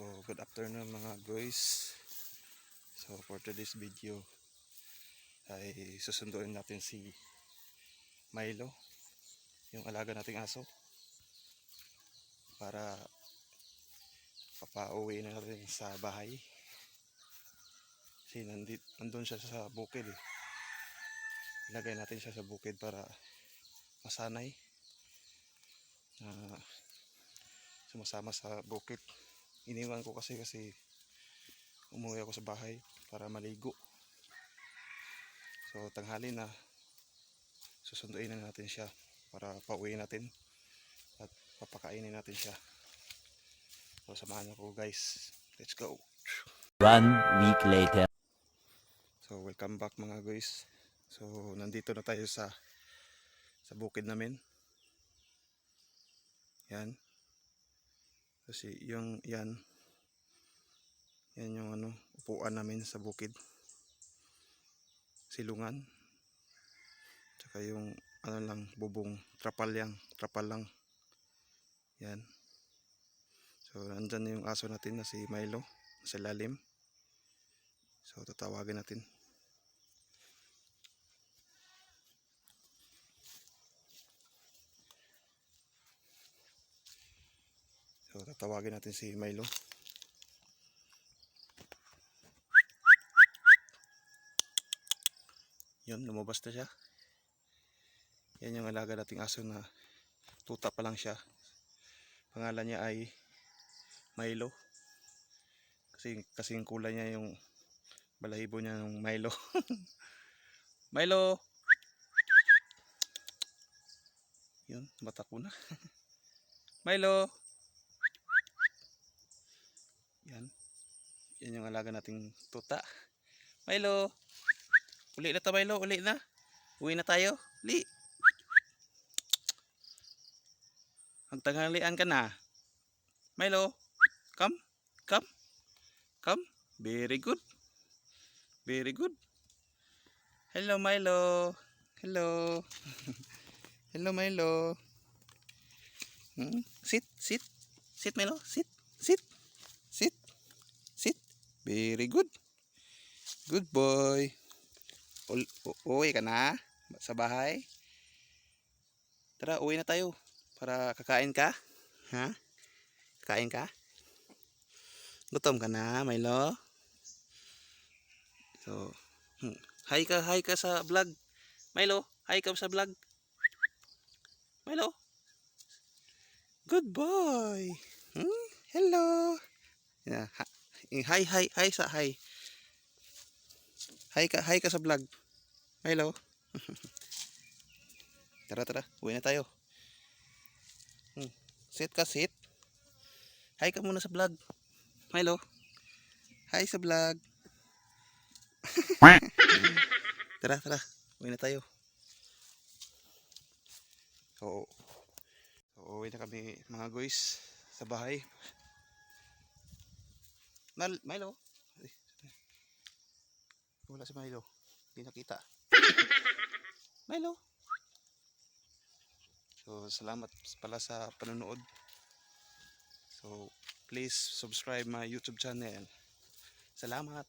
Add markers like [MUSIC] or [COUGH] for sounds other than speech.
So, good afternoon mga guys. So, for today's video ay susunduin natin si Milo, yung alaga nating aso para papauwi na natin sa bahay. Kasi nandit, nandun siya sa bukid eh. Ilagay natin siya sa bukid para masanay na sumasama sa bukid iniwan ko kasi kasi umuwi ako sa bahay para maligo. So tanghali na. Susunduin na natin siya para pauwi natin at papakainin natin siya. So samahan ako guys. Let's go. One week later. so welcome back mga guys. So nandito na tayo sa sa bukid namin. Yan kasi yung yan. Yan yung ano upuan namin sa bukid. Silungan. Tsaka yung ano lang bubong. Trapal lang trapal lang. Yan. So nandyan yung aso natin na si Milo sa lalim. So tatawagin natin So tatawagin natin si Milo. Yun, lumabas na siya. Yan yung alaga nating aso na tuta pa lang siya. Pangalan niya ay Milo. Kasi kasing kulay niya yung balahibo niya ng Milo. [LAUGHS] Milo! Yun, bata ko na. [LAUGHS] Milo! Yan. Yan yung alaga nating tuta. Milo. Uli na to Milo. Uli na. Uwi na tayo. Uli. Magtanghalian ka na. Milo. Come. Come. Come. Very good. Very good. Hello Milo. Hello. [LAUGHS] Hello Milo. Hmm? Sit. Sit. Sit Milo. Sit. Sit. Very good. Good boy. Uwi ka na sa bahay. Tara, uwi na tayo. Para kakain ka. Ha? Kakain ka? Gutom ka na, Milo? So, hmm. hi ka, hi ka sa vlog. Milo, hi ka sa vlog. Milo? Good boy. Hmm? Hello. Yeah, ha- hi, hi, hi sa hi. Hi ka, hi ka sa vlog. Hello. [LAUGHS] tara, tara. Uwi na tayo. Hmm. Sit ka, sit. Hi ka muna sa vlog. Hello. Hi sa vlog. [LAUGHS] tara, tara. Uwi na tayo. So, so uwi na kami mga guys sa bahay. Mal Milo. Wala si Milo. Hindi nakita. [LAUGHS] Milo. So, salamat pala sa panonood. So, please subscribe my YouTube channel. Salamat.